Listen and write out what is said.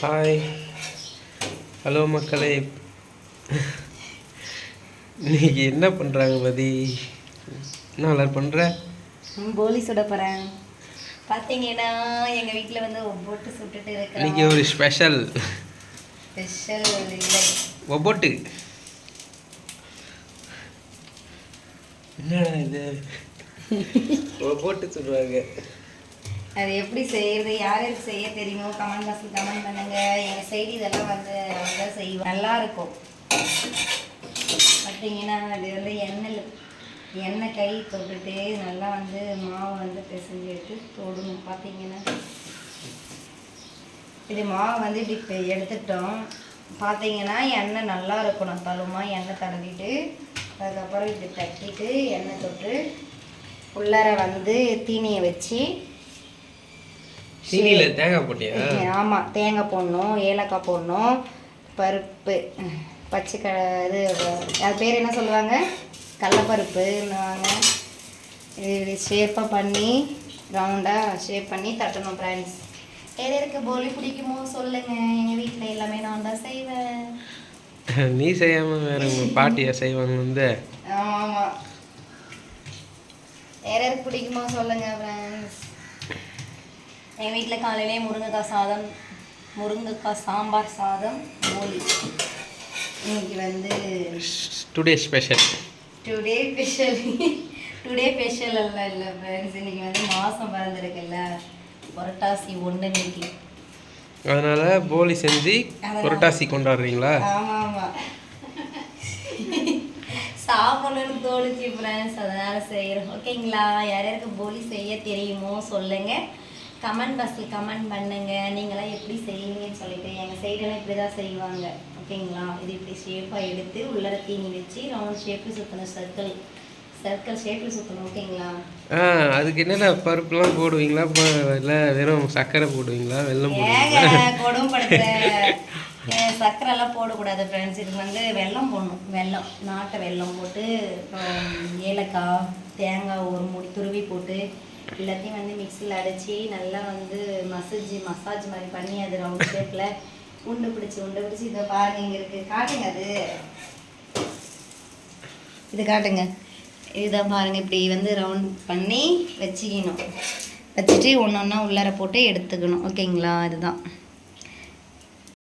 Hi hello மக்களே. இன்னைக்கு என்ன பண்ணுறாங்க மதி என்ன எல்லாரும் பண்ணுற போலி சுட போகிறேன் பார்த்தீங்கன்னா எங்கள் வீட்டில் வந்து ஒவ்வொட்டு சுட்டுட்டு இன்னைக்கு இருக்கிறோம் ஒரு ஸ்பெஷல் ஸ்பெஷல் இல்லை. ஒவ்வொட்டு. என்னடா இது? ஒவ்வொட்டு சொல்கிறாங்க அது எப்படி செய்யறது யாருக்கு செய்ய தெரியுமோ கமெண்ட் பாக்ஸில் கமெண்ட் பண்ணுங்க. எங்கள் சைடு இதெல்லாம் வந்து அவங்க செய்வோம் நல்லா இருக்கும். பார்த்தீங்கன்னா அது வந்து எண்ணெய் எண்ணெய் கை தொட்டுட்டு நல்லா வந்து மாவு வந்து பிசைஞ்சு எடுத்து தொடணும். பார்த்தீங்கன்னா இது மாவு வந்து இப்படி எடுத்துட்டோம். பார்த்தீங்கன்னா எண்ணெய் நல்லா இருக்கணும் தழுமா எண்ணெய் தடவிட்டு அதுக்கப்புறம் இப்படி தட்டிட்டு எண்ணெய் தொட்டு உள்ளார வந்து தீனியை வச்சு சீனியில் தேங்காய் போட்டியா? ஆமாம் தேங்காய் போடணும் ஏலக்காய் போடணும் பருப்பு பச்சை க இது அது பேர் என்ன சொல்லுவாங்க? கடலப்பருப்புன்னுவாங்க இது ஷேப்பாக பண்ணி ரவுண்டாக ஷேப் பண்ணி தட்டணும் ஃப்ரெண்ட்ஸ் எது எனக்கு போலி பிடிக்குமோ சொல்லுங்க. எங்கள் வீட்டில் எல்லாமே நான் தான் செய்வேன். நீ செய்யாமல் வேற உங்கள் பாட்டியா செய்வாங்க வந்து ஆமாம் வேற யாருக்கு பிடிக்குமோ சொல்லுங்க ஃப்ரெண்ட்ஸ் எங்கள் வீட்டில் காலையிலே முருங்கைக்காய் சாதம் முருங்கைக்காய் சாம்பார் சாதம் போலி இன்னைக்கு வந்து today special today special today special எல்லாம் இல்லை ஃப்ரெண்ட்ஸ் இன்னைக்கு வந்து மாதம் பிறந்திருக்குல்ல. புரட்டாசி ஒன்று இன்னைக்கு. அதனால போலி செஞ்சு புரட்டாசி கொண்டாடுறீங்களா? ஆமாம் ஆமாம் சாப்பிடணும்னு தோணுச்சு ஃப்ரெண்ட்ஸ் அதனால செய்கிறோம் ஓகேங்களா யார் யாருக்கு போலி செய்ய தெரியுமோ சொல்லுங்க. கமெண்ட் பாக்ஸில் கமெண்ட் பண்ணுங்க. நீங்களாம் எப்படி செய்வீங்கன்னு சொல்லிட்டு எங்கள் சைடெல்லாம் இப்படி தான் செய்வாங்க. ஓகேங்களா? இது இப்படி ஷேப்பாக எடுத்து உள்ளர தீனி வச்சு ரவுண்ட் ஷேப்பில் சுற்றணும் சர்க்கிள் சர்க்கிள் ஷேப்பில் சுற்றணும் ஓகேங்களா? ஆ அதுக்கு என்னென்ன பருப்புலாம் போடுவீங்களா? இல்லை வெறும் சர்க்கரை போடுவீங்களா? வெல்லம் போடுவீங்களா? ஏங்க கொடுமைப்படுத்துற அஹ் சர்க்கரை எல்லாம் போடக்கூடாது ஃப்ரெண்ட்ஸ் இது வந்து வெல்லம் போடணும். வெல்லம். நாட்டை வெல்லம் போட்டு ஏலக்காய் தேங்காய் ஒரு மூடி துருவி போட்டு எல்லாத்தையும் வந்து மிக்சியில் அடித்து நல்லா வந்து மசாஜ் மசாஜ் மாதிரி பண்ணி அது ரவுண்ட் ஷேப்பில் உண்டு பிடிச்சி உண்டு பிடிச்சி இதை பாருங்க இங்கே இருக்குது காட்டுங்க அது. இது காட்டுங்க. இதுதான் பாருங்க இப்படி வந்து ரவுண்ட் பண்ணி வச்சுக்கணும். வச்சுட்டு ஒன்று ஒன்றா உள்ளார போட்டு எடுத்துக்கணும். ஓகேங்களா? இதுதான்.